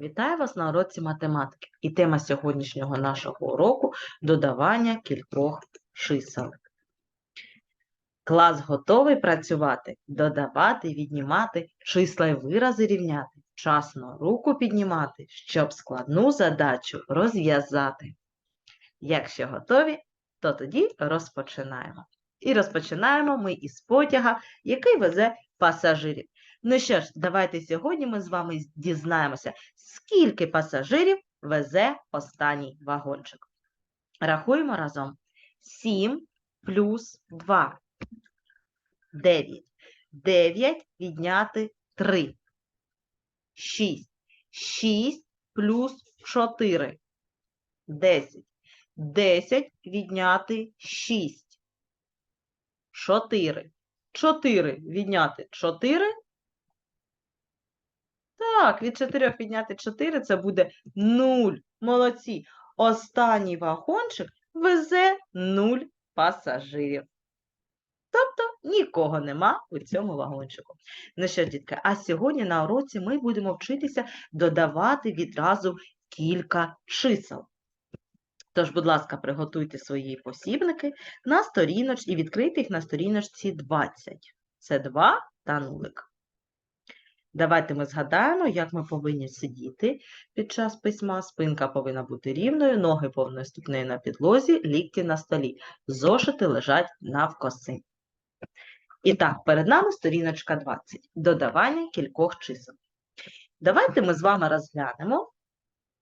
Вітаю вас на уроці математики. І тема сьогоднішнього нашого уроку додавання кількох чисел. Клас готовий працювати, додавати, віднімати, числа й вирази рівняти, вчасно руку піднімати, щоб складну задачу розв'язати. Якщо готові, то тоді розпочинаємо. І розпочинаємо ми із потяга, який везе пасажирів. Ну що ж, давайте сьогодні ми з вами дізнаємося, скільки пасажирів везе останній вагончик. Рахуємо разом. 7 плюс 2. 9. 9 відняти 3. 6. 6 плюс 4. 10. 10 відняти 6. 4. 4 відняти 4. Так, від 4 відняти 4 це буде 0. Молодці. Останній вагончик везе 0 пасажирів. Тобто нікого нема у цьому вагончику. Ну що, дітки, а сьогодні на уроці ми будемо вчитися додавати відразу кілька чисел. Тож, будь ласка, приготуйте свої посібники на сторіночці і відкрийте їх на сторіночці 20. Це 2 та нулик. Давайте ми згадаємо, як ми повинні сидіти під час письма. Спинка повинна бути рівною, ноги повинні ступнею на підлозі, лікті на столі. Зошити лежать навкоси. І так, перед нами сторіночка 20. Додавання кількох чисел. Давайте ми з вами розглянемо,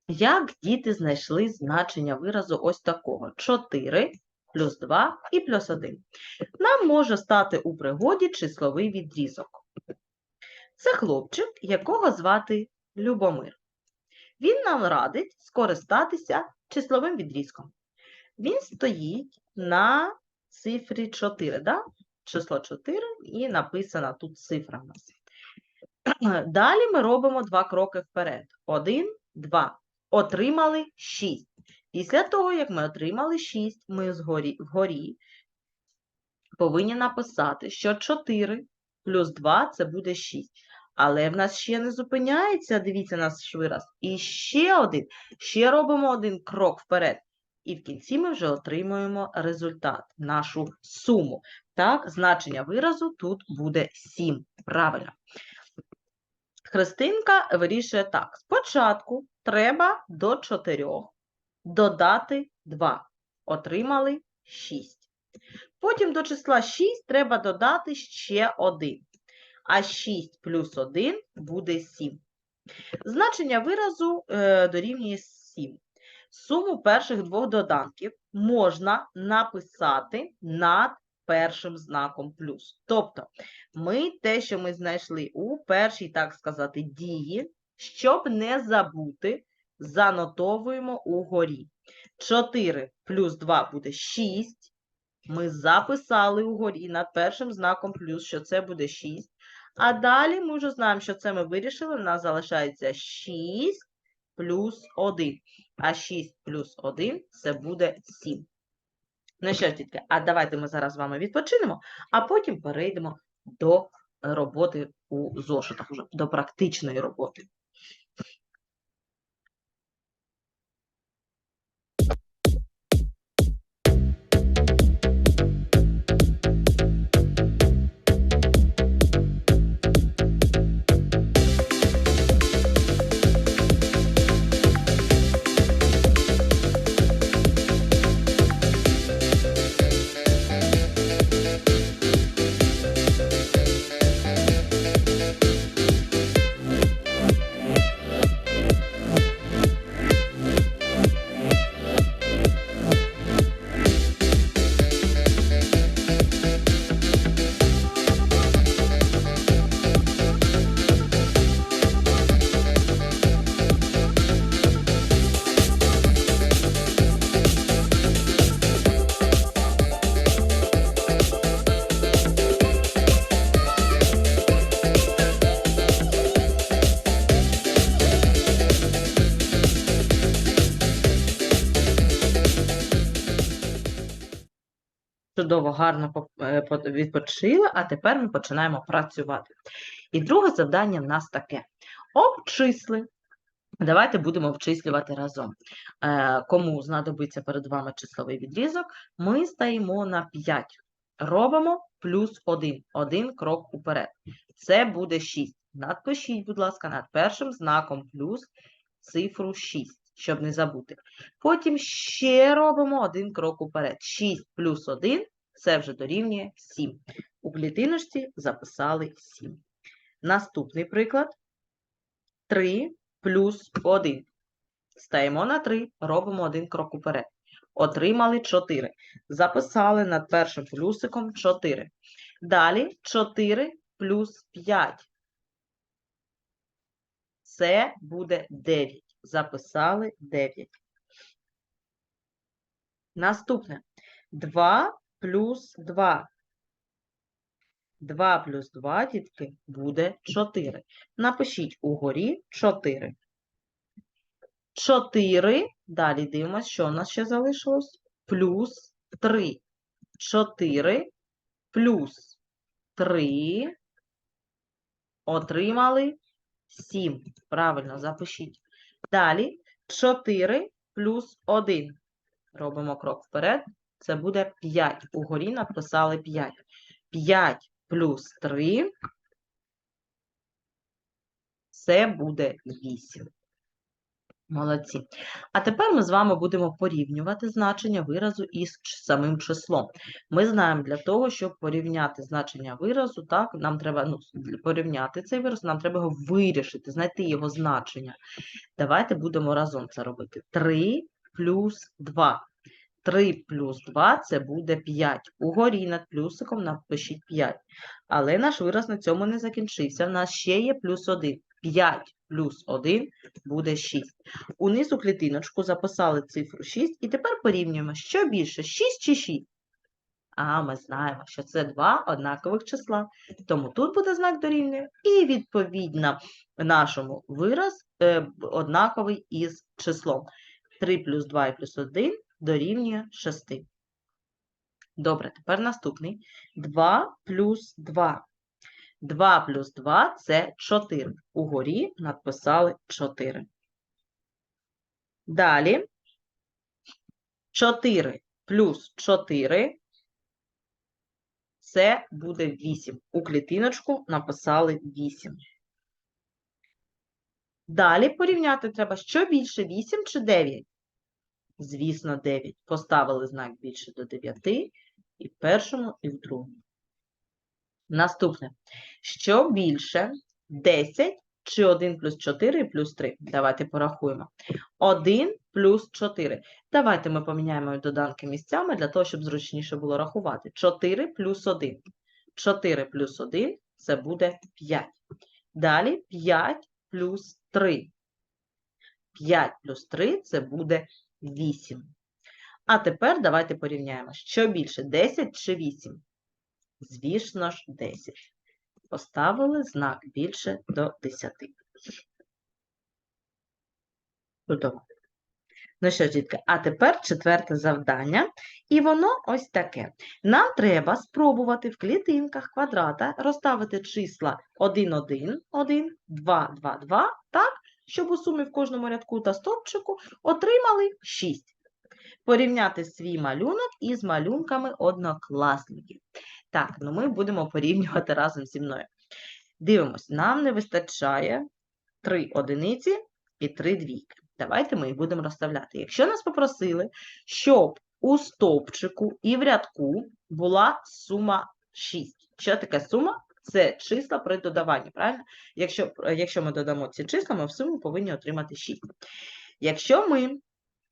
як діти знайшли значення виразу ось такого. 4 плюс 2 і плюс 1. Нам може стати у пригоді числовий відрізок. Це хлопчик, якого звати Любомир. Він нам радить скористатися числовим відрізком. Він стоїть на цифрі 4, да? число 4 і написана тут цифра в нас. Далі ми робимо два кроки вперед. Один, два. Отримали 6. Після того, як ми отримали 6, ми вгорі повинні написати, що 4 плюс 2 це буде 6. Але в нас ще не зупиняється, дивіться наш вираз. І ще один, ще робимо один крок вперед. І в кінці ми вже отримуємо результат, нашу суму. Так, значення виразу тут буде 7. Правильно. Христинка вирішує так. Спочатку треба до 4 додати 2. Отримали 6. Потім до числа 6 треба додати ще 1 а 6 плюс 1 буде 7. Значення виразу е, дорівнює 7. Суму перших двох доданків можна написати над першим знаком плюс. Тобто, ми те, що ми знайшли у першій, так сказати, дії, щоб не забути, занотовуємо угорі. 4 плюс 2 буде 6. Ми записали угорі над першим знаком плюс, що це буде 6. А далі ми вже знаємо, що це ми вирішили. У нас залишається 6 плюс 1. А 6 плюс 1 це буде 7. Ну що ж, дітки, а давайте ми зараз з вами відпочинемо, а потім перейдемо до роботи у зошитах, уже до практичної роботи. Чудово, гарно е, відпочили, а тепер ми починаємо працювати. І друге завдання в нас таке: обчисли Давайте будемо обчислювати разом. Е, Кому знадобиться перед вами числовий відрізок, ми стаємо на 5. Робимо плюс 1. Один крок уперед. Це буде 6. Надпишіть, будь ласка, над першим знаком плюс цифру 6, щоб не забути. Потім ще робимо один крок уперед. 6 плюс 1 це вже дорівнює 7. У клітиночці записали 7. Наступний приклад. 3 плюс 1. Стаємо на 3, робимо один крок уперед. Отримали 4. Записали над першим плюсиком 4. Далі 4 плюс 5. Це буде 9. Записали 9. Наступне. 2 плюс 2. 2 плюс 2, дітки, буде 4. Напишіть угорі 4. 4, далі дивимося, що у нас ще залишилось. Плюс 3. 4 плюс 3. Отримали 7. Правильно, запишіть. Далі 4 плюс 1. Робимо крок вперед. Це буде 5. Угорі написали 5. 5 плюс 3. Це буде 8. Молодці. А тепер ми з вами будемо порівнювати значення виразу із самим числом. Ми знаємо, для того, щоб порівняти значення виразу, так, нам треба ну, порівняти цей вираз, нам треба його вирішити, знайти його значення. Давайте будемо разом це робити. 3 плюс 2. 3 плюс 2 це буде 5. Угорі над плюсиком напишіть 5. Але наш вираз на цьому не закінчився. В нас ще є плюс 1. 5 плюс 1 буде 6. Унизу клітиночку записали цифру 6 і тепер порівнюємо, що більше, 6 чи 6? А ми знаємо, що це два однакових числа. Тому тут буде знак дорівнює, і відповідно нашому вираз е, однаковий із числом. 3 плюс 2 і плюс 1 дорівнює 6. Добре, тепер наступний. 2 плюс 2. 2 плюс 2 – це 4. Угорі написали 4. Далі 4 плюс 4 – це буде 8. У клітиночку написали 8. Далі порівняти треба, що більше, 8 чи 9? Звісно, 9. Поставили знак більше до 9 і в першому, і в другому. Наступне. Що більше, 10 чи 1 плюс 4 плюс 3? Давайте порахуємо. 1 плюс 4. Давайте ми поміняємо доданки місцями для того, щоб зручніше було рахувати. 4 плюс 1. 4 плюс 1 – це буде 5. Далі 5 плюс 3. 5 плюс 3 – це буде 8. А тепер давайте порівняємо, що більше, 10 чи 8? Звісно ж, 10. Поставили знак більше до 10. Чудово. Ну що, дітки, а тепер четверте завдання. І воно ось таке. Нам треба спробувати в клітинках квадрата розставити числа 1, 1, 1, 2, 2, 2, так, щоб у сумі в кожному рядку та стовпчику отримали 6. Порівняти свій малюнок із малюнками однокласників. Так, ну ми будемо порівнювати разом зі мною. Дивимось, нам не вистачає 3 одиниці і 3 двійки. Давайте ми їх будемо розставляти. Якщо нас попросили, щоб у стовпчику і в рядку була сума 6. Що таке сума? Це числа при додаванні, правильно? Якщо, якщо ми додамо ці числа, ми в суму повинні отримати 6. Якщо ми,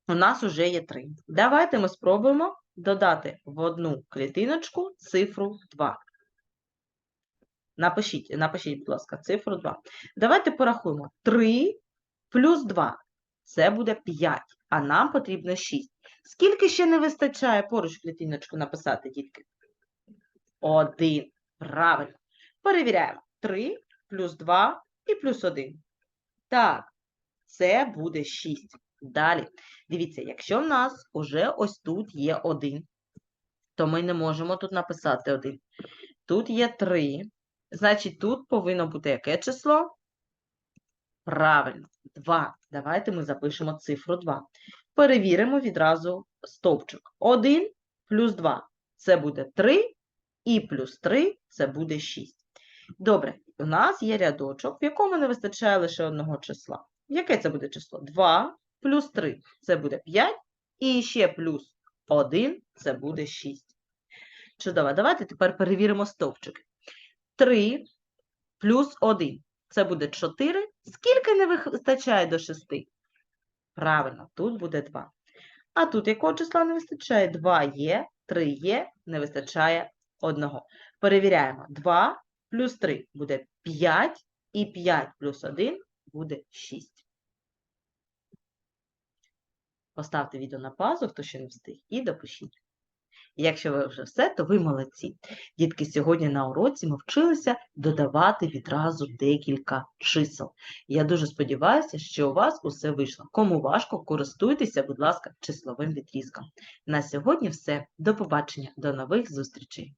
у нас вже є 3, давайте ми спробуємо додати в одну клітиночку цифру 2. Напишіть, напишіть, будь ласка, цифру 2. Давайте порахуємо. 3 плюс 2 – це буде 5, а нам потрібно 6. Скільки ще не вистачає поруч клітиночку написати, дітки? 1. Правильно. Перевіряємо. 3 плюс 2 і плюс 1. Так, це буде 6. Далі. Дивіться, якщо в нас уже ось тут є 1, то ми не можемо тут написати 1. Тут є 3. Значить, тут повинно бути яке число? Правильно, 2. Давайте ми запишемо цифру 2. Перевіримо відразу стовпчик. 1 плюс 2 – це буде 3, і плюс 3 – це буде 6. Добре, у нас є рядочок, в якому не вистачає лише одного числа. Яке це буде число? 2 плюс 3 – це буде 5, і ще плюс 1 – це буде 6. Чудово, давайте тепер перевіримо стовпчики. 3 плюс 1 – це буде 4. Скільки не вистачає до 6? Правильно, тут буде 2. А тут якого числа не вистачає? 2 є, 3 є, не вистачає 1. Перевіряємо. 2 плюс 3 буде 5, і 5 плюс 1 буде 6. Поставте відео на паузу, хто ще не встиг, і допишіть. Якщо ви вже все, то ви молодці. Дітки, сьогодні на уроці ми вчилися додавати відразу декілька чисел. Я дуже сподіваюся, що у вас усе вийшло. Кому важко, користуйтеся, будь ласка, числовим відрізком. На сьогодні все. До побачення, до нових зустрічей!